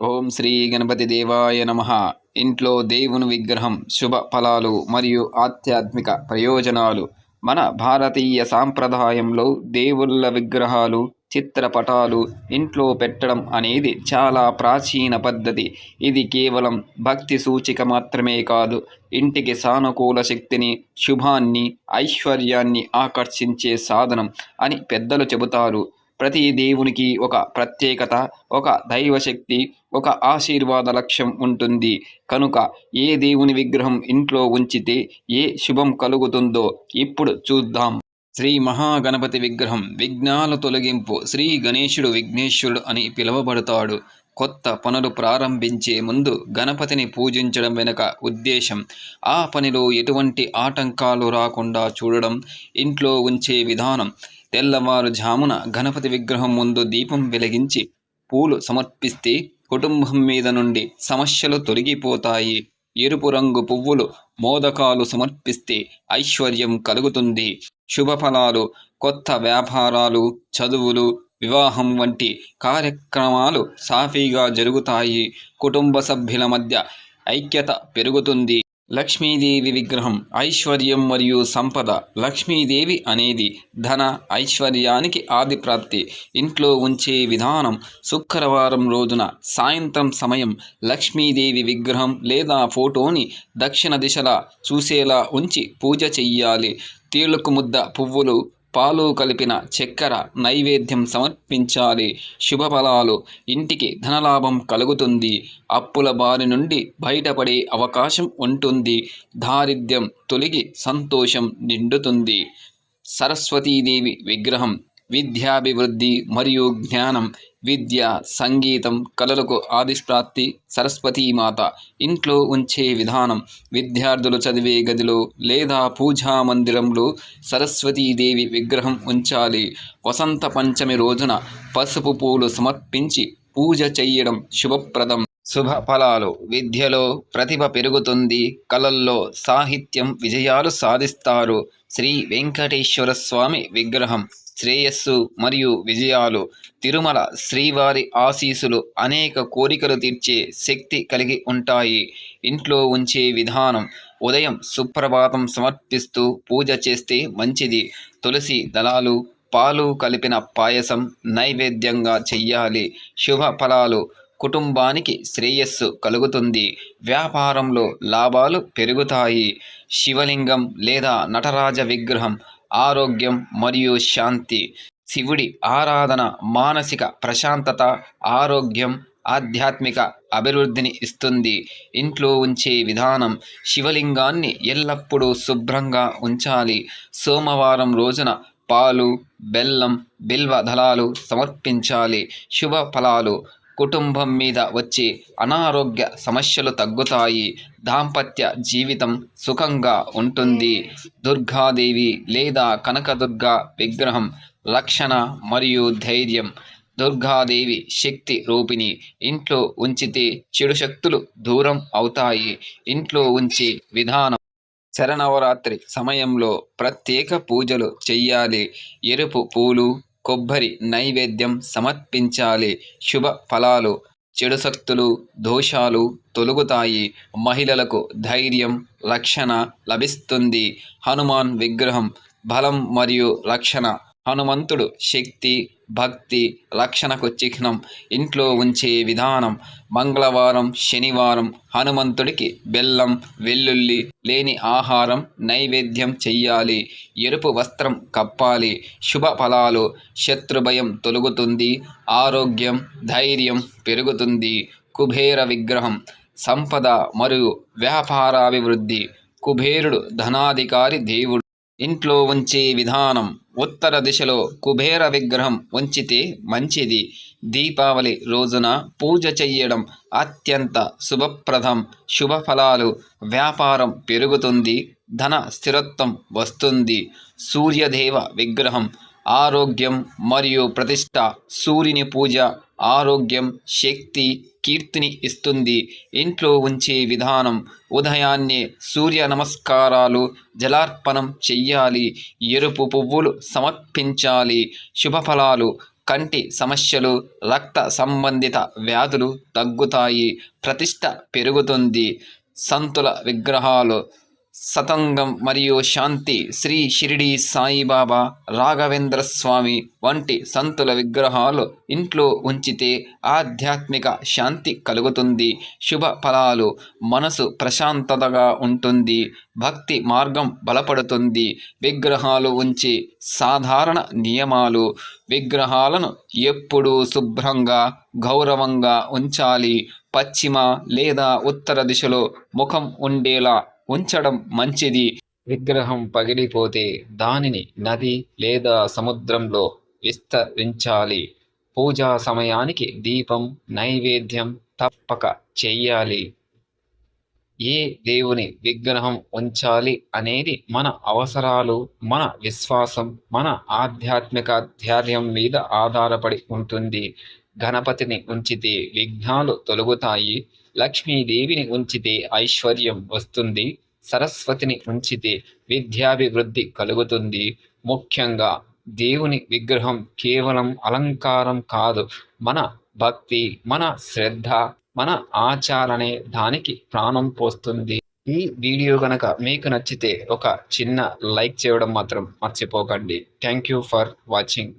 ఓం శ్రీ గణపతి దేవాయ నమ. ఇంట్లో దేవుని విగ్రహం శుభ ఫలాలు మరియు ఆధ్యాత్మిక ప్రయోజనాలు. మన భారతీయ సాంప్రదాయంలో దేవుళ్ళ విగ్రహాలు చిత్రపటాలు ఇంట్లో పెట్టడం అనేది చాలా ప్రాచీన పద్ధతి. ఇది కేవలం భక్తి సూచిక మాత్రమే కాదు ఇంటికి సానుకూల శక్తిని శుభాన్ని ఐశ్వర్యాన్ని ఆకర్షించే సాధనం అని పెద్దలు చెబుతారు. ప్రతి దేవునికి ఒక ప్రత్యేకత ఒక దైవశక్తి ఒక ఆశీర్వాద లక్ష్యం ఉంటుంది. కనుక ఏ దేవుని విగ్రహం ఇంట్లో ఉంచితే ఏ శుభం కలుగుతుందో ఇప్పుడు చూద్దాం. శ్రీ మహాగణపతి విగ్రహం విఘ్నాల తొలగింపు శ్రీ గణేశుడు విఘ్నేశ్వరుడు అని పిలువబడతాడు. కొత్త పనులు ప్రారంభించే ముందు గణపతిని పూజించడం వెనుక ఉద్దేశం ఆ పనిలో ఎటువంటి ఆటంకాలు రాకుండా చూడడం ఇంట్లో ఉంచే విధానం. తెల్లవారుజామున గణపతి విగ్రహం ముందు దీపం వెలిగించి పూలు సమర్పిస్తే కుటుంబం మీద నుండి సమస్యలు తొలగిపోతాయి. ఎరుపు రంగు పువ్వులు మోదకాలు సమర్పిస్తే ఐశ్వర్యం కలుగుతుంది. శుభఫలాలు కొత్త వ్యాపారాలు చదువులు వివాహం వంటి కార్యక్రమాలు సాఫీగా జరుగుతాయి. కుటుంబ సభ్యుల మధ్య ఐక్యత పెరుగుతుంది. లక్ష్మీదేవి విగ్రహం ఐశ్వర్యం మరియు సంపద. లక్ష్మీదేవి అనేది ధన ఐశ్వర్యానికి ఆదిప్రాప్తి ఇంట్లో ఉంచే విధానం శుక్రవారం రోజున సాయంత్రం సమయం లక్ష్మీదేవి విగ్రహం లేదా ఫోటోని దక్షిణ దిశలా చూసేలా ఉంచి పూజ చెయ్యాలి. తేలుకు ముద్ద పువ్వులు పాలు కలిపిన చక్కెర నైవేద్యం సమర్పించాలి. శుభఫలాలు. ఇంటికి ధనలాభం కలుగుతుంది. అప్పుల బారి నుండి బయటపడే అవకాశం ఉంటుంది. దారిద్ర్యం తొలగి సంతోషం నిండుతుంది. సరస్వతీదేవి విగ్రహం. విద్యాభివృద్ధి మరియు జ్ఞానం విద్య సంగీతం కళలకు ఆదిష్ప్రాప్తి సరస్వతీమాత ఇంట్లో ఉంచే విధానం విద్యార్థులు చదివే గదిలో లేదా పూజా మందిరంలో సరస్వతీదేవి విగ్రహం ఉంచాలి. వసంత పంచమి రోజున పసుపు పూలు సమర్పించి పూజ చెయ్యడం శుభప్రదం. శుభ ఫలాలు విద్యలో ప్రతిభ పెరుగుతుంది. కళల్లో సాహిత్యం విజయాలు సాధిస్తారు. శ్రీ వెంకటేశ్వర స్వామి విగ్రహం. శ్రేయస్సు మరియు విజయాలు. తిరుమల శ్రీవారి ఆశీసులు అనేక కోరికలు తీర్చే శక్తి కలిగి ఉంటాయి. ఇంట్లో ఉంచే విధానం ఉదయం సుప్రభాతం సమర్పిస్తూ పూజ చేస్తే మంచిది. తులసి దళాలు పాలు కలిపిన పాయసం నైవేద్యంగా చెయ్యాలి. శుభ ఫలాలు కుటుంబానికి శ్రేయస్సు కలుగుతుంది. వ్యాపారంలో లాభాలు పెరుగుతాయి. శివలింగం లేదా నటరాజ విగ్రహం ఆరోగ్యం మరియు శాంతి. శివుడి ఆరాధన మానసిక ప్రశాంతత ఆరోగ్యం ఆధ్యాత్మిక అభివృద్ధిని ఇస్తుంది. ఇంట్లో ఉంచే విధానం శివలింగాన్ని ఎల్లప్పుడూ శుభ్రంగా ఉంచాలి. సోమవారం రోజున పాలు బెల్లం బిల్వ దళాలు సమర్పించాలి. శుభ ఫలాలు కుటుంబం మీద వచ్చే అనారోగ్య సమస్యలు తగ్గుతాయి. దాంపత్య జీవితం సుఖంగా ఉంటుంది. దుర్గాదేవి లేదా కనకదుర్గ విగ్రహం లక్షణ మరియు ధైర్యం. దుర్గాదేవి శక్తి రూపిణి. ఇంట్లో ఉంచితే చెడు శక్తులు దూరం అవుతాయి. ఇంట్లో ఉంచే విధానం. శరణవరాత్రి సమయంలో ప్రత్యేక పూజలు చెయ్యాలి. ఎరుపు పూలు కొబ్బరి నైవేద్యం సమర్పించాలి. శుభ ఫలాలు చెడు శక్తులు దోషాలు తొలుగుతాయి. మహిళలకు ధైర్యం రక్షణ లభిస్తుంది. హనుమాన్ విగ్రహం బలం మరియు రక్షణ. హనుమంతుడు శక్తి భక్తి రక్షణకు చిహ్నం ఇంట్లో ఉంచే విధానం మంగళవారం శనివారం హనుమంతుడికి బెల్లం వెల్లుల్లి లేని ఆహారం నైవేద్యం చెయ్యాలి. ఎరుపు వస్త్రం కప్పాలి. శుభ ఫలాలు శత్రుభయం తొలుగుతుంది. ఆరోగ్యం ధైర్యం పెరుగుతుంది. కుబేర విగ్రహం సంపద మరియు వ్యాపారాభివృద్ధి కుబేరుడు ధనాధికారి దేవుడు. ఇంట్లో ఉంచే విధానం ఉత్తర దిశలో కుబేర విగ్రహం ఉంచితే మంచిది. దీపావళి రోజున పూజ చెయ్యడం అత్యంత శుభప్రదం. శుభఫలాలు వ్యాపారం పెరుగుతుంది ధన స్థిరత్వం వస్తుంది. సూర్యదేవ విగ్రహం ఆరోగ్యం మరియు ప్రతిష్ట. సూర్యుని పూజ ఆరోగ్యం శక్తి కీర్తిని ఇస్తుంది. ఇంట్లో ఉంచే విధానం ఉదయాన్నే సూర్య నమస్కారాలు జలార్పణం చెయ్యాలి. ఎరుపు పువ్వులు సమర్పించాలి. శుభఫలాలు కంటి సమస్యలు రక్త సంబంధిత వ్యాధులు తగ్గుతాయి. ప్రతిష్ట పెరుగుతుంది. సంతుల విగ్రహాలు సతంగం మరియు శాంతి శ్రీ షిరిడి సాయిబాబా రాఘవేంద్ర స్వామి వంటి సంతుల విగ్రహాలు ఇంట్లో ఉంచితే ఆధ్యాత్మిక శాంతి కలుగుతుంది. శుభ ఫలాలు మనసు ప్రశాంతతగా ఉంటుంది భక్తి మార్గం బలపడుతుంది. విగ్రహాలు ఉంచి సాధారణ నియమాలు విగ్రహాలను ఎప్పుడూ శుభ్రంగా గౌరవంగా ఉంచాలి. పశ్చిమ లేదా ఉత్తర దిశలో ముఖం ఉండేలా ఉంచడం మంచిది. విగ్రహం పగిలిపోతే దానిని నది లేదా సముద్రంలో విస్తరించాలి. పూజా సమయానికి దీపం నైవేద్యం తప్పక చెయ్యాలి. ఏ దేవుని విగ్రహం ఉంచాలి అనేది మన అవసరాలు మన విశ్వాసం మన ఆధ్యాత్మిక ధైర్యం మీద ఆధారపడి ఉంటుంది. గణపతిని ఉంచితే విఘ్నాలు తొలగుతాయి. లక్ష్మీదేవిని ఉంచితే ఐశ్వర్యం వస్తుంది సరస్వతిని ఉంచితే విద్యాభివృద్ధి కలుగుతుంది. ముఖ్యంగా దేవుని విగ్రహం కేవలం అలంకారం కాదు మన భక్తి మన శ్రద్ధ మన ఆచారనే దానికి ప్రాణం పోస్తుంది. ఈ వీడియో కనుక మీకు నచ్చితే ఒక చిన్న లైక్ చేయడం మాత్రం మర్చిపోకండి. Thank you for watching